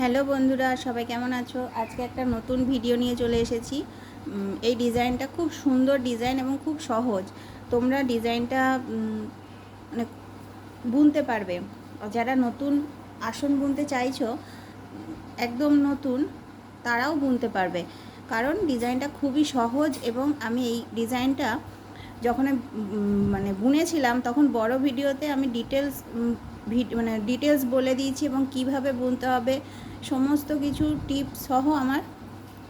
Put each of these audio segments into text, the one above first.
Hello বন্ধুরা, সবাই কেমন আছো? আজকে একটা নতুন ভিডিও নিয়ে চলে এসেছি। এই ডিজাইনটা খুব সুন্দর ডিজাইন এবং খুব সহজ। তোমরা ডিজাইনটা মানে বুনতে পারবে। যারা নতুন আসন বুনতে চাইছো, একদম নতুন, তারাও বুনতে পারবে। কারণ ডিজাইনটা খুবই সহজ এবং আমি এই ডিজাইনটা যখন মানে বুনেছিলাম, তখন বড় ভিডিওতে আমি ডিটেলস মানে ডিটেলস বলে দিয়েছি এবং কীভাবে বুনতে হবে সমস্ত কিছু টিপস সহ আমার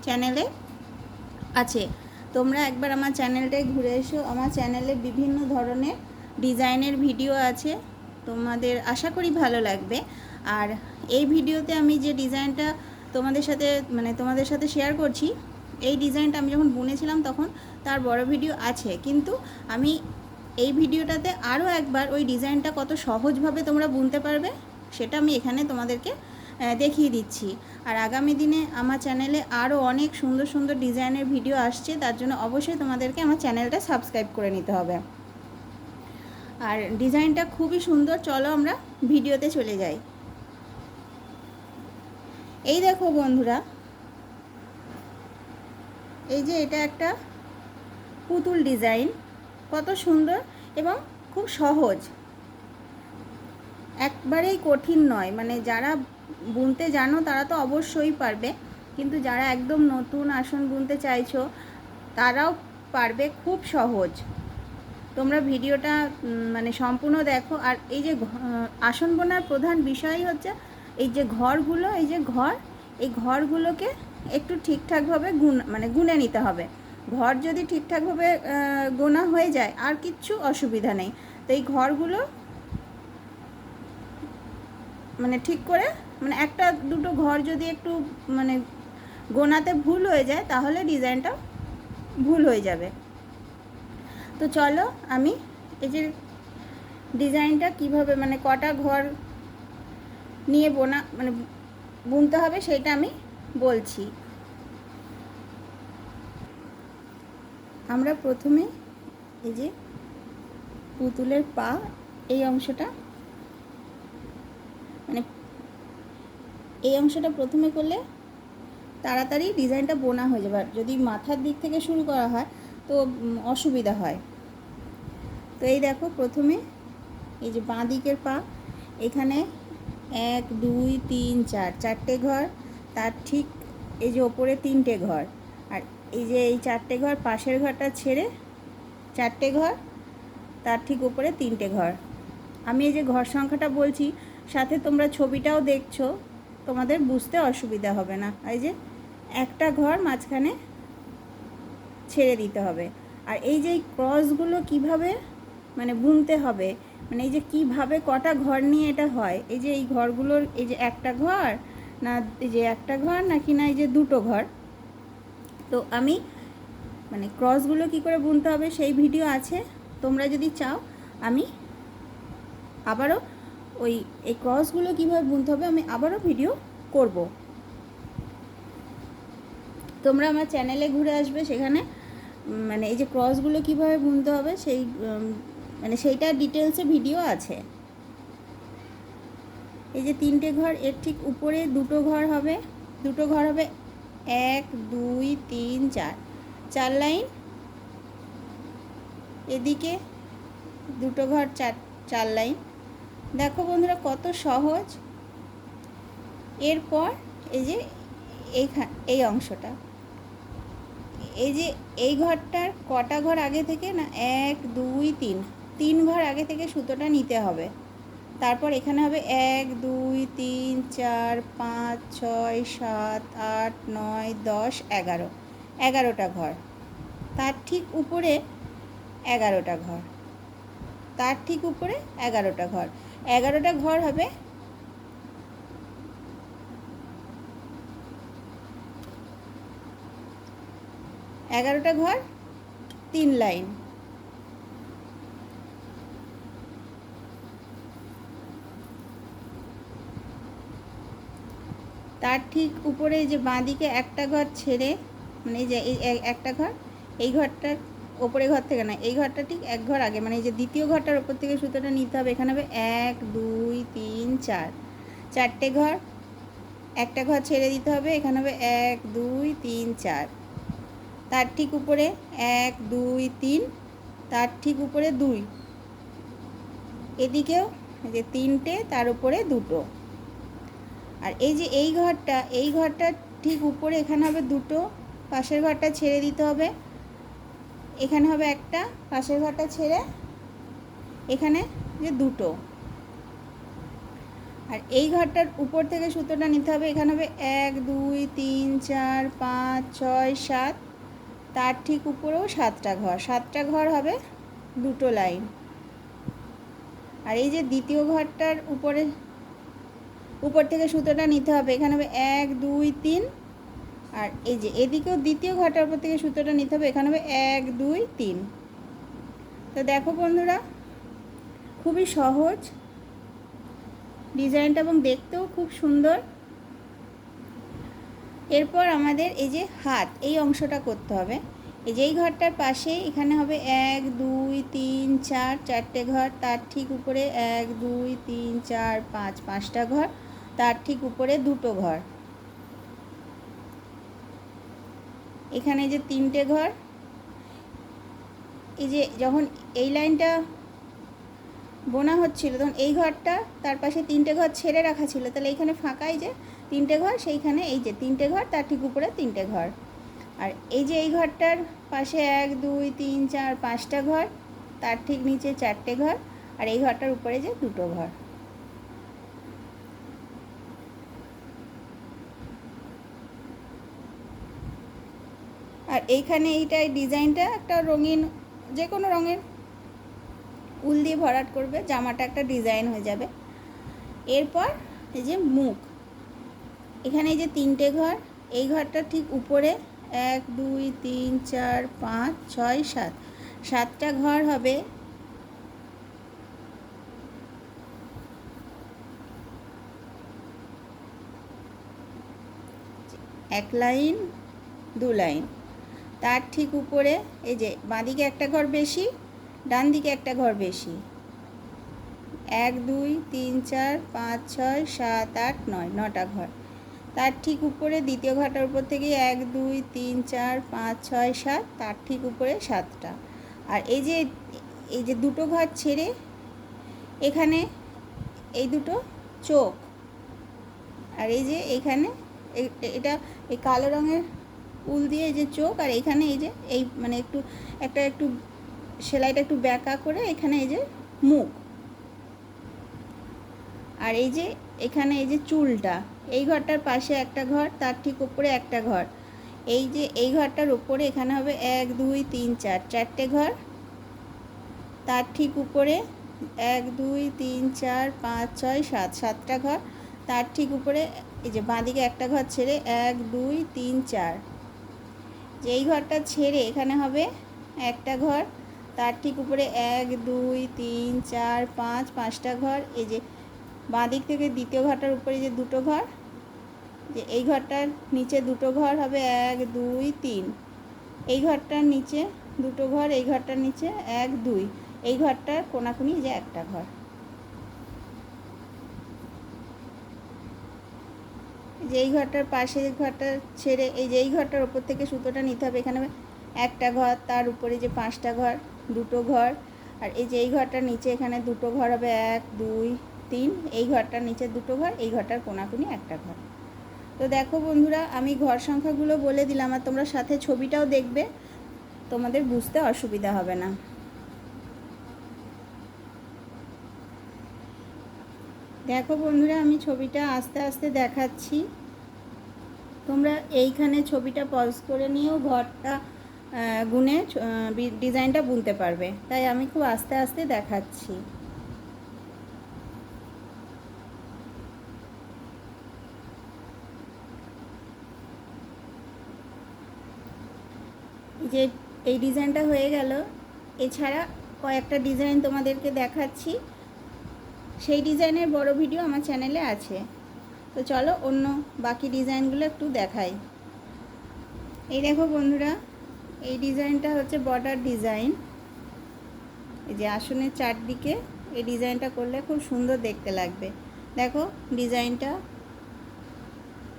চ্যানেলে আছে। তোমরা একবার আমার চ্যানেলটায় ঘুরে এসো। আমার চ্যানেলে বিভিন্ন ধরনের ডিজাইনের ভিডিও আছে। তোমাদের আশা করি ভালো লাগবে। আর এই ভিডিওতে আমি যে ডিজাইনটা তোমাদের সাথে মানে তোমাদের সাথে শেয়ার করছি, এই ডিজাইনটা আমি যখন বুনেছিলাম তখন তার বড় ভিডিও আছে। কিন্তু আমি এই ভিডিওটাতে আরও একবার ওই ডিজাইনটা কত সহজভাবে তোমরা বুনতে পারবে, সেটা আমি এখানে তোমাদেরকে দেখিয়ে দিচ্ছি। আর আগামী দিনে আমার চ্যানেলে আরও অনেক সুন্দর সুন্দর ডিজাইনের ভিডিও আসছে, তার জন্য অবশ্যই তোমাদেরকে আমার চ্যানেলটা সাবস্ক্রাইব করে নিতে হবে। আর ডিজাইনটা খুবই সুন্দর, চলো আমরা ভিডিওতে চলে যাই। এই দেখো বন্ধুরা, এই যে এটা একটা পুতুল ডিজাইন, কত সুন্দর এবং খুব সহজ। একবারেই কঠিন নয় মানে যারা বুনতে জানো তারা তো অবশ্যই পারবে। কিন্তু যারা একদম নতুন আসন বুনতে চাইছো, তারাও পারবে খুব সহজ। তোমরা ভিডিওটা মানে সম্পূর্ণ দেখো। আর এই যে আসন বোনার প্রধান বিষয় হচ্ছে, এই যে ঘরগুলো, এই যে ঘর, এই ঘরগুলোকে একটু ঠিকঠাকভাবে গুণ মানে গুনে নিতে হবে। ঘর যদি ঠিকঠাকভাবে গোনা হয়ে যায়, আর কিচ্ছু অসুবিধা নেই। তো এই ঘরগুলো মানে ঠিক করে মানে একটা দুটো ঘর যদি একটু মানে গোনাতে ভুল হয়ে যায়, তাহলে ডিজাইনটা ভুল হয়ে যাবে। তো চলো আমি এই যে ডিজাইনটা কীভাবে মানে কটা ঘর নিয়ে বোনা মানে বুনতে হবে সেটা আমি বলছি। আমরা প্রথমে এই যে পুতুলের পা, এই অংশটা এই অংশটা প্রথমে করলে তাড়াতাড়ি ডিজাইনটা বোনা হয়ে যাবে। যদি মাথার দিক থেকে শুরু করা হয়, তো অসুবিধা হয়। তো এই দেখো, প্রথমে এই যে বাঁ দিকের পা, এখানে এক, দুই, তিন, চার, চারটে ঘর, তার ঠিক এই যে ওপরে তিনটে ঘর। আর এই যে এই চারটে ঘর, পাশের ঘরটা ছেড়ে চারটে ঘর, তার ঠিক উপরে তিনটে ঘর। আমি এই যে ঘর সংখ্যাটা বলছি, সাথে তোমরা ছবিটাও দেখছ তোমাদের বুঝতে অসুবিধা হবে না। এই যে একটা ঘর মাঝখানে ছেড়ে দিতে হবে। আর এই যে ক্রসগুলো কীভাবে মানে বুনতে হবে মানে এই যে কীভাবে কটা ঘর নিয়ে এটা হয়, এই যে এই ঘরগুলোর, এই যে একটা ঘর না এই যে একটা ঘর নাকি না এই যে দুটো ঘর। তো আমি মানে ক্রসগুলো কি করে বুনতে হবে সেই ভিডিও আছে, তোমরা যদি চাও আমি আবারও ওই, এই ক্রসগুলো কীভাবে বুনতে হবে আমি আবারও ভিডিও করব। তোমরা আমার চ্যানেলে ঘুরে আসবে, সেখানে মানে এই যে ক্রসগুলো কীভাবে বুনতে হবে সেই মানে সেইটা ডিটেলসে ভিডিও আছে। এই যে তিনটে ঘর, এর ঠিক উপরে দুটো ঘর হবে। দুটো ঘর হবে এক, দুই, তিন, চার। চার লাইন। এদিকে দুটো ঘর, চার চার লাইন। দেখো বন্ধুরা কত সহজ। এরপর এই যে এইখান এই অংশটা। এই যে এই ঘরটার কটা ঘর আগে থেকে না? এক, দুই, তিন। তিন ঘর আগে থেকে সুতোটা নিতে হবে। তারপর এখানে হবে এক, দুই, তিন, চার, পাঁচ, ছয়, সাত, আট, নয়, দশ, এগারো। এগারোটা ঘর। তার ঠিক উপরে এগারোটা ঘর। তার ঠিক উপরে এগারোটা ঘর। এগারোটা ঘর হবে। এগারোটা ঘর, তিন লাইন। তার ঠিক উপরে যে বাঁদিকে একটা ঘর ছেড়ে মানে যে একটা ঘর, এই ঘরটার ওপরে ঘর থেকে না, এই ঘরটা ঠিক এক ঘর আগে মানে এই যে দ্বিতীয় ঘরটার ওপর থেকে সুতোটা নিতে হবে, এখানে হবে এক, দুই, তিন, চার। চারটে ঘর, একটা ঘর ছেড়ে দিতে হবে, এখানে হবে এক, দুই, তিন, চার। তার ঠিক উপরে এক, দুই, তিন, তার ঠিক উপরে দুই। এদিকেও যে তিনটে, তার উপরে দুটো। আর এই যে এই ঘরটা এই ঘরটা ঠিক উপরে এখানে হবে দুটো, পাশের ঘরটা ছেড়ে দিতে হবে। এখানে হবে একটা, পাশের ঘরটা ছেড়ে এখানে যে দুটো। আর এই ঘরটার উপর থেকে সুতোটা নিতে হবে, এখানে হবে এক, দুই, তিন, চার, পাঁচ, ছয়, সাত। তার ঠিক উপরেও সাতটা ঘর। সাতটা ঘর হবে দুটো লাইন। আর এই যে দ্বিতীয় ঘরটার উপরে, উপর থেকে সুতোটা নিতে হবে, এখানে হবে এক, দুই, তিন। আর এই যে, এদিকেও দ্বিতীয় ঘরটার উপর থেকে সুতোটা নিতে হবে। এখানে হবে এক, দুই, তিন। তো দেখো বন্ধুরা, খুবই সহজ। ডিজাইনটা এবং দেখতেও খুব সুন্দর। এরপর আমাদের এই যে হাত, এই অংশটা করতে হবে। এই যে এই ঘরটার পাশে এখানে হবে এক, দুই, তিন, চার, চারটে ঘর। তার ঠিক উপরে এক, দুই, তিন, চার, পাঁচ, পাঁচটা ঘর। তার ঠিক উপরে দুটো ঘর। এখানে যে তিনটে ঘর, এই যে যখন এই লাইনটা বোনা হচ্ছিল, তখন এই ঘরটা তার পাশে তিনটে ঘর ছেড়ে রাখা ছিল। তাহলে এইখানে ফাঁকাই যে তিনটে ঘর, সেইখানে এই যে তিনটে ঘর, তার ঠিক উপরে তিনটে ঘর। আর এই যে এই ঘরটার পাশে এক, দুই, তিন, চার, পাঁচটা ঘর, তার ঠিক নিচে চারটে ঘর, আর এই ঘরটার উপরে যে দুটো ঘর আর এইখানে এইটাই ডিজাইনটা, একটা রঙিন যে কোনো রঙের উল দিয়ে ভরাট করবে, জামাটা একটা ডিজাইন হয়ে যাবে। এরপর এই যে মুখ, এখানে এই যে তিনটে ঘর, এই ঘরটা ঠিক উপরে, এক, দুই, তিন, চার, পাঁচ, ছয়, সাত, সাতটা ঘর হবে। এক লাইন, দু লাইন। তার ঠিক উপরে, এই যে বাঁদিকে একটা ঘর বেশি ডান দিকে একটা ঘর বেশি। এক, দুই, তিন, চার, পাঁচ, ছয়, সাত, আট, নয়, নটা ঘর। তার ঠিক উপরে, দ্বিতীয় ঘরটার উপর থেকে এক, দুই, তিন, চার, পাঁচ, ছয়, সাত, তার ঠিক উপরে সাতটা। আর এই যে এই যে দুটো ঘর ছেড়ে এখানে এই দুটো চোখ। আর এই যে এখানে এটা এই কালো রঙের উল দিয়ে এই যে চোখ, আর এখানে এই যে এই মানে একটু, একটা একটু সেলাইটা একটু ব্যাকা করে এখানে এই যে মুখ। আর এই যে এখানে এই যে চুলটা, এই ঘরটার পাশে একটা ঘর, তার ঠিক উপরে একটা ঘর। এই যে এই ঘরটার উপরে এখানে হবে এক, দুই, তিন, চার, চারটে ঘর। তার ঠিক উপরে এক, দুই, তিন, চার, পাঁচ, ছয়, সাত, সাতটা ঘর। তার ঠিক উপরে এই যে বাঁদিকে একটা ঘর ছেড়ে এক, দুই, তিন, চার। যে এই ঘরটা ছেড়ে এখানে হবে একটা ঘর, তার ঠিক উপরে এক, দুই, তিন, চার, পাঁচ, পাঁচটা ঘর। এই যে বাঁ দিক থেকে দ্বিতীয় ঘরটার উপরে যে দুটো ঘর, যে এই ঘরটার নিচে দুটো ঘর হবে এক, দুই, তিন। এই ঘরটার নিচে দুটো ঘর, এই ঘরটার নিচে এক, দুই। এই ঘরটার কোনাকুনি যে একটা ঘর। যে এই ঘরটার পাশে ঘরটা ছেড়ে, এই যেই ঘরটার ওপর থেকে সুতোটা নিতে হবে, এখানে একটা ঘর, তার উপরে যে পাঁচটা ঘর, দুটো ঘর, আর এই যে এই ঘরটার নিচে এখানে দুটো ঘর হবে, এক, দুই, তিন, এই ঘরটার নিচে দুটো ঘর, এই ঘরটার কোনাকুনি একটা ঘর। তো দেখো বন্ধুরা, আমি ঘর সংখ্যাগুলো বলে দিলাম, আর তোমরা সাথে ছবিটাও দেখবে, তোমাদের বুঝতে অসুবিধা হবে না। দেখো বন্ধুরা, আমি ছবিটা আস্তে আস্তে দেখাচ্ছি। তোমরা এইখানে ছবিটা পজ করে নিয়েও ঘরটা গুনে ডিজাইনটা বুনতে পারবে। তাই আমি খুব আস্তে আস্তে দেখাচ্ছি। যে, এই ডিজাইনটা হয়ে গেল। এছাড়া কয়েকটা ডিজাইন তোমাদেরকে দেখাচ্ছি। সেই ডিজাইনের বড় ভিডিও আমার চ্যানেলে আছে। তো চলো অন্য বাকি ডিজাইনগুলো একটু দেখাই। এই দেখো বন্ধুরা, এই ডিজাইনটা হচ্ছে বর্ডার ডিজাইন। এই যে আসনের চারদিকে এই ডিজাইনটা করলে খুব সুন্দর দেখতে লাগবে। দেখো ডিজাইনটা।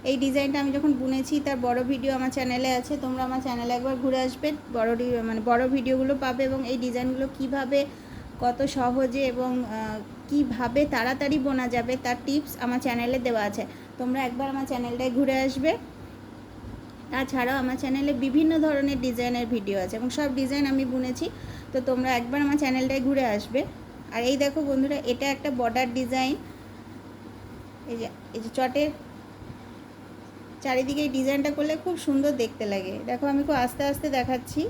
এই ডিজাইনটা আমি যখন বুনেছি, তার বড় ভিডিও আমার চ্যানেলে আছে, তোমরা আমার চ্যানেলে একবার ঘুরে আসবে। বড় মানে বড় ভিডিওগুলো পাবে এবং এই ডিজাইনগুলো কীভাবে কত সহজে এবং কীভাবে তাড়াতাড়ি বোনা যাবে তার টিপস আমার চ্যানেলে দেওয়া আছে। তোমরা একবার আমার চ্যানেলটায় ঘুরে আসবে। তাছাড়াও আমার চ্যানেলে বিভিন্ন ধরনের ডিজাইনের ভিডিও আছে এবং সব ডিজাইন আমি বুনেছি। তো তোমরা একবার আমার চ্যানেলটায় ঘুরে আসবে। আর এই দেখো বন্ধুরা, এটা একটা বর্ডার ডিজাইন। এই যে এই যে চটের চারিদিকে এই ডিজাইনটা করলে খুব সুন্দর দেখতে লাগে। দেখো আমি খুব আস্তে আস্তে দেখাচ্ছি।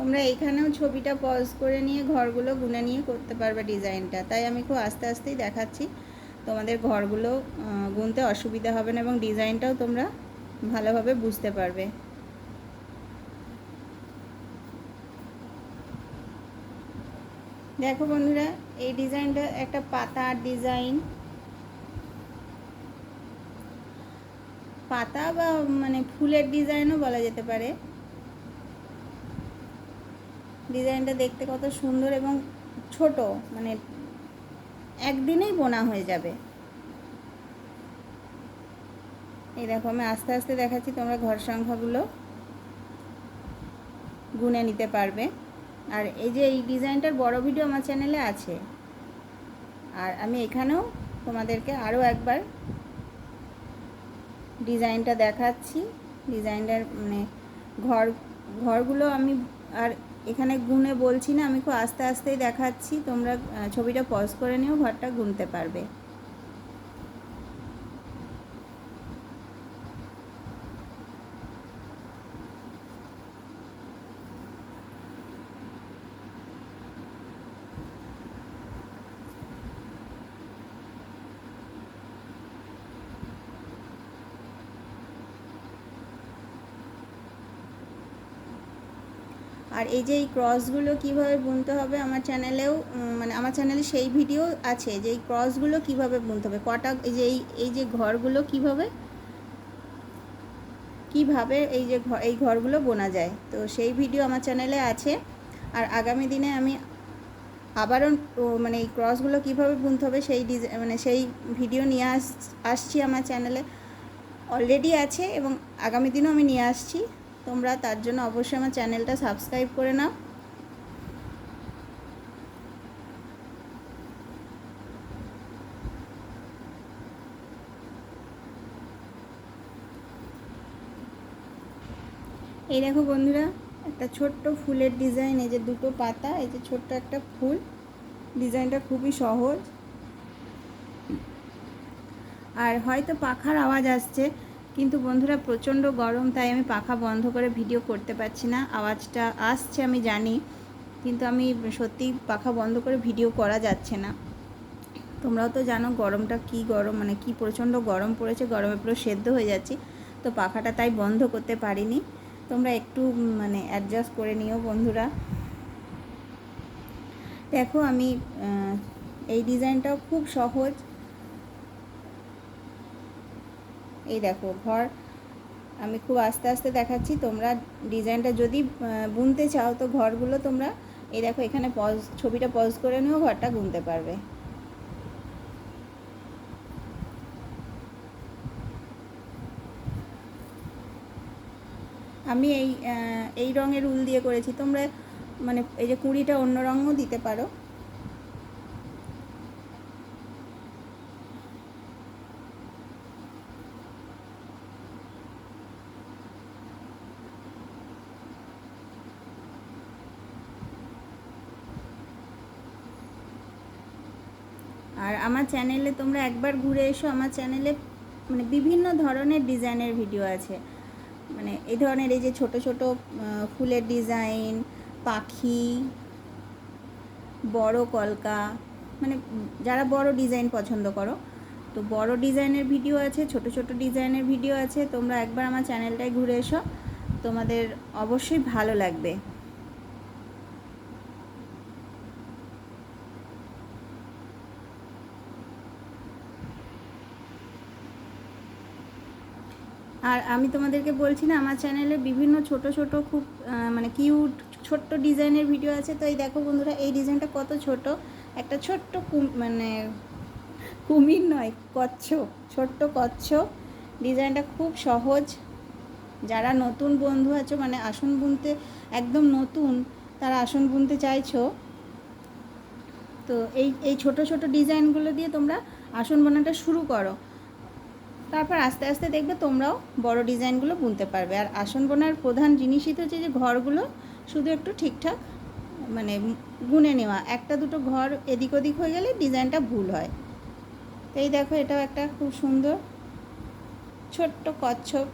তোমরা এখানেও ছবিটা পজ করে নিয়ে, ঘরগুলো গুনে নিয়ে করতে পারবে ডিজাইনটা তাই আমি খুব আস্তে আস্তেই দেখাচ্ছি তোমাদের ঘরগুলো গুনতে অসুবিধা হবে না এবং ডিজাইনটাও তোমরা ভালোভাবে বুঝতে পারবে। দেখো বন্ধুরা, এই ডিজাইনটা একটা পাতার ডিজাইন পাতা বা মানে ফুলের ডিজাইনও বলা যেতে পারে। ডিজাইনটা দেখতে কত সুন্দর এবং ছোট মানে একদিনেই বোনা হয়ে যাবে। এই দেখো, আমি আস্তে আস্তে দেখাচ্ছি, তোমরা ঘর সংখ্যাগুলো গুনে নিতে পারবে। আর এই যে এই ডিজাইনটার বড় ভিডিও আমার চ্যানেলে আছে। আর আমি এখানেও তোমাদেরকে আরও একবার ডিজাইনটা দেখাচ্ছি। ডিজাইনটার মানে ঘর, ঘরগুলো আমি আর এখানে গুনে বলছি না, আমি খুব আস্তে আস্তেই দেখাচ্ছি, তোমরা ছবিটা পজ করে নিয়েও ঘরটা গুনতে পারবে। আর এই যে এই ক্রসগুলো কীভাবে বুনতে হবে আমার চ্যানেলেও মানে আমার চ্যানেলে সেই ভিডিও আছে যে এই ক্রসগুলো কীভাবে বুনতে হবে। কটা এই যে এই যে ঘরগুলো কীভাবে কীভাবে এই যে এই ঘরগুলো বোনা যায়। তো সেই ভিডিও আমার চ্যানেলে আছে। আর আগামী দিনে আমি আবারও মানে এই ক্রসগুলো কীভাবে বুনতে হবে সেই ডিজাইন মানে সেই ভিডিও নিয়ে আস, আসছি আমার চ্যানেলে অলরেডি আছে এবং আগামী দিনও আমি নিয়ে আসছি। তোমরা তার জন্য অবশ্যই আমার চ্যানেলটা সাবস্ক্রাইব করে নাও। এই দেখো বন্ধুরা, একটা ছোট্ট ফুলের ডিজাইন, এই যে দুটো পাতা, এই যে ছোট্ট একটা ফুল। ডিজাইনটা খুবই সহজ। আর হয়তো পাখার আওয়াজ আসছে কিন্তু বন্ধুরা, প্রচণ্ড গরম, তাই আমি পাখা বন্ধ করে ভিডিও করতে পারছি না। আওয়াজটা আসছে, আমি জানি, কিন্তু আমি সত্যি পাখা বন্ধ করে ভিডিও করা যাচ্ছে না। তোমরাও তো জানো, গরমটা কি গরম মানে কি প্রচণ্ড গরম পড়েছে, গরমে পুরো সেদ্ধ হয়ে যাচ্ছি, তো পাখাটা তাই বন্ধ করতে পারিনি। তোমরা একটু মানে অ্যাডজাস্ট করে নিও বন্ধুরা। দেখো আমি এই ডিজাইনটাও খুব সহজ। এই দেখো, ঘর আমি খুব আস্তে আস্তে দেখাচ্ছি। তোমরা ডিজাইনটা যদি বুনতে চাও তো ঘরগুলো তোমরা, এই দেখো এখানে পজ ছবিটা পজ করে নিয়েও ঘরটা গুনতে পারবে। আমি এই এই রঙের উল দিয়ে করেছি। তোমরা মানে এই যে কুড়িটা অন্য রঙও দিতে পারো। আর আমার চ্যানেলে তোমরা একবার ঘুরে এসো, আমার চ্যানেলে মানে বিভিন্ন ধরনের ডিজাইনের ভিডিও আছে। মানে এই ধরনের এই যে ছোট ছোট ফুলের ডিজাইন পাখি, বড় কলকা মানে যারা বড় ডিজাইন পছন্দ করো, তো বড় ডিজাইনের ভিডিও আছে, ছোট ছোট ডিজাইনের ভিডিও আছে, তোমরা একবার আমার চ্যানেলটায় ঘুরে এসো। তোমাদের অবশ্যই ভালো লাগবে। আর আমি তোমাদেরকে বলছি না, আমার চ্যানেলে বিভিন্ন ছোট ছোট খুব মানে কিউট ছোট্ট ডিজাইনের ভিডিও আছে। তো এই দেখো বন্ধুরা, এই ডিজাইনটা কত ছোট? একটা ছোট্ট মানে কুমির নয়, কচ্ছপ, ছোট্ট কচ্ছপ। ডিজাইনটা খুব সহজ। যারা নতুন বন্ধু আছো মানে আসন বুনতে একদম নতুন, তারা আসন বুনতে চাইছো। তো এই এই ছোট ছোট ডিজাইনগুলো দিয়ে তোমরা আসন বোনাটা শুরু করো। তারপর আস্তে আস্তে দেখবে তোমরাও বড় ডিজাইনগুলো বুনতে পারবে। আর আসন বোনার প্রধান জিনিসই তো হচ্ছে যে ঘরগুলো শুধু একটু ঠিকঠাক মানে গুনে নেওয়া। একটা দুটো ঘর এদিক ওদিক হয়ে গেলে ডিজাইনটা ভুল হয়। তো এই দেখো এটাও একটা খুব সুন্দর ছোট্ট কচ্ছপ।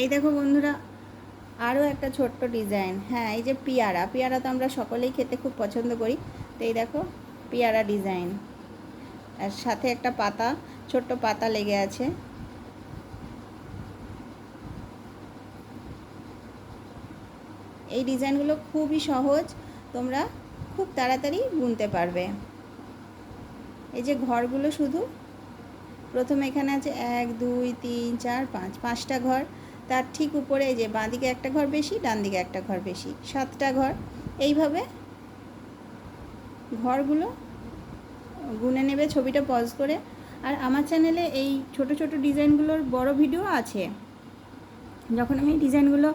এই দেখো বন্ধুরা আরও একটা ছোট্ট ডিজাইন। হ্যাঁ এই যে পিয়ারা পিয়ারা তো আমরা সকলেই খেতে খুব পছন্দ করি। তো এই দেখো, পিয়ারা ডিজাইন। আর সাথে একটা পাতা, ছোট্ট পাতা লেগে আছে। এই ডিজাইনগুলো খুবই সহজ, তোমরা খুব তাড়াতাড়ি বুনতে পারবে। এই যে ঘরগুলো শুধু, প্রথমে এখানে আছে এক, দুই, তিন, চার, পাঁচ, পাঁচটা ঘর। তার ঠিক উপরে যে বাঁদিকে একটা ঘর বেশি, ডান দিকে একটা ঘর বেশি। সাতটা ঘর। এইভাবে ঘরগুলো গুনে নেবে, ছবিটা পজ করে। আর আমার চ্যানেলে এই ছোট ছোট ডিজাইনগুলোর বড় ভিডিও আছে। যখন আমি ডিজাইনগুলো,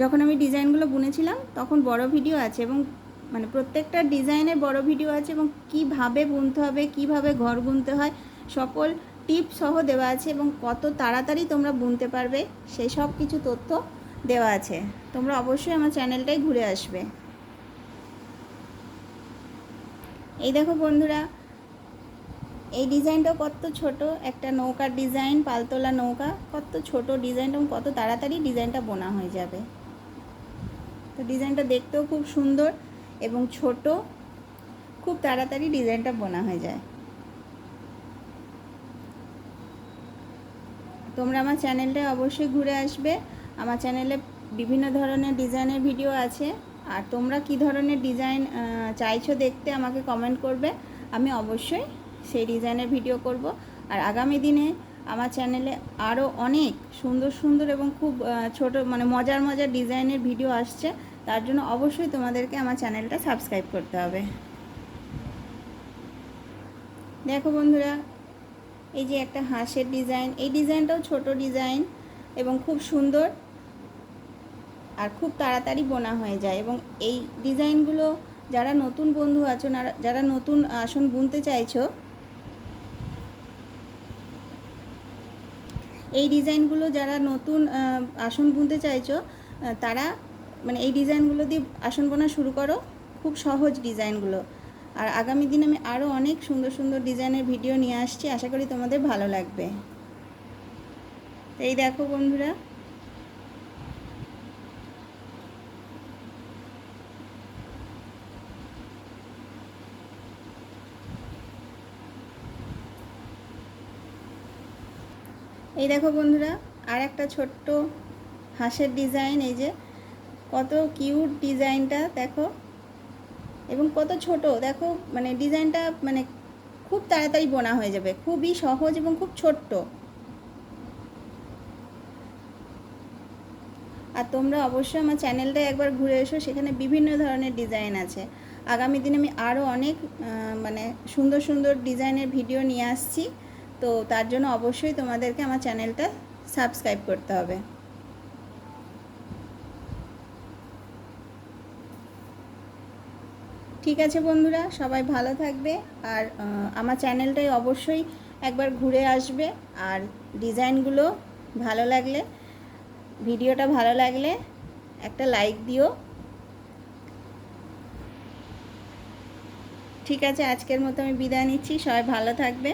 যখন আমি ডিজাইনগুলো বুনেছিলাম, তখন বড় ভিডিও আছে এবং মানে প্রত্যেকটা ডিজাইনের বড় ভিডিও আছে এবং কীভাবে বুনতে হবে, কীভাবে ঘর বুনতে হয়, সকল টিপ সহ দেওয়া আছে এবং কত তাড়াতাড়ি তোমরা বুনতে পারবে সেই সব কিছু তথ্য দেওয়া আছে। তোমরা অবশ্যই আমার চ্যানেলটাই ঘুরে আসবে। এই দেখো বন্ধুরা, এই ডিজাইনটাও কত ছোট, একটা নৌকার ডিজাইন, পালতোলা নৌকা, কত ছোট ডিজাইন এবং কত তাড়াতাড়ি ডিজাইনটা বোনা হয়ে যাবে। তো ডিজাইনটা দেখতেও খুব সুন্দর এবং ছোট, খুব তাড়াতাড়ি ডিজাইনটা বোনা হয়ে যায়। তোমরা আমার চ্যানেলটা অবশ্যই ঘুরে আসবে। আমার চ্যানেলে বিভিন্ন ধরনের ডিজাইনের ভিডিও আছে। আর তোমরা কি ধরনের ডিজাইন চাইছো দেখতে আমাকে কমেন্ট করবে। আমি অবশ্যই সেই ডিজাইনের ভিডিও করব। আর আগামী দিনে আমার চ্যানেলে আরও অনেক সুন্দর সুন্দর এবং খুব ছোট মানে মজার মজার ডিজাইনের ভিডিও আসছে। তার জন্য অবশ্যই তোমাদেরকে আমার চ্যানেলটা সাবস্ক্রাইব করতে হবে। দেখো বন্ধুরা এই যে একটা হাঁসের ডিজাইন, এই ডিজাইনটাও ছোট ডিজাইন এবং খুব সুন্দর আর খুব তাড়াতাড়ি বোনা হয়ে যায় এবং এই ডিজাইনগুলো যারা নতুন বন্ধু আছো যারা নতুন আসন বুনতে চাইছো, এই ডিজাইনগুলো যারা নতুন আসন বুনতে চাইছো তারা মানে এই ডিজাইনগুলো দিয়ে আসন বোনা শুরু করো। খুব সহজ ডিজাইনগুলো। আর আগামী দিন আমি আরও অনেক সুন্দর সুন্দর ডিজাইনের ভিডিও নিয়ে আসছি। আশা করি তোমাদের ভালো লাগবে। এই দেখো বন্ধুরা। এই দেখো বন্ধুরা, আর একটা ছোট্ট হাঁসের ডিজাইন, এই যে কত কিউট ডিজাইনটা, দেখো। এবং কত ছোট, দেখো মানে ডিজাইনটা মানে খুব তাড়াতাড়ি বোনা হয়ে যাবে। খুবই সহজ এবং খুব ছোট্ট। আর তোমরা অবশ্যই আমার চ্যানেলটা একবার ঘুরে এসো, সেখানে বিভিন্ন ধরনের ডিজাইন আছে। আগামী দিনে আমি আরও অনেক মানে সুন্দর সুন্দর ডিজাইনের ভিডিও নিয়ে আসছি। তো তার জন্য অবশ্যই তোমাদেরকে আমার চ্যানেলটা সাবস্ক্রাইব করতে হবে। ঠিক আছে বন্ধুরা, সবাই ভালো থাকবে আর আমার চ্যানেলটাই অবশ্যই একবার ঘুরে আসবে আর ডিজাইনগুলো ভালো লাগলে, ভিডিওটা ভালো লাগলে একটা লাইক দিও। ঠিক আছে, আজকের মতো আমি বিদায় নিচ্ছি, সবাই ভালো থাকবে।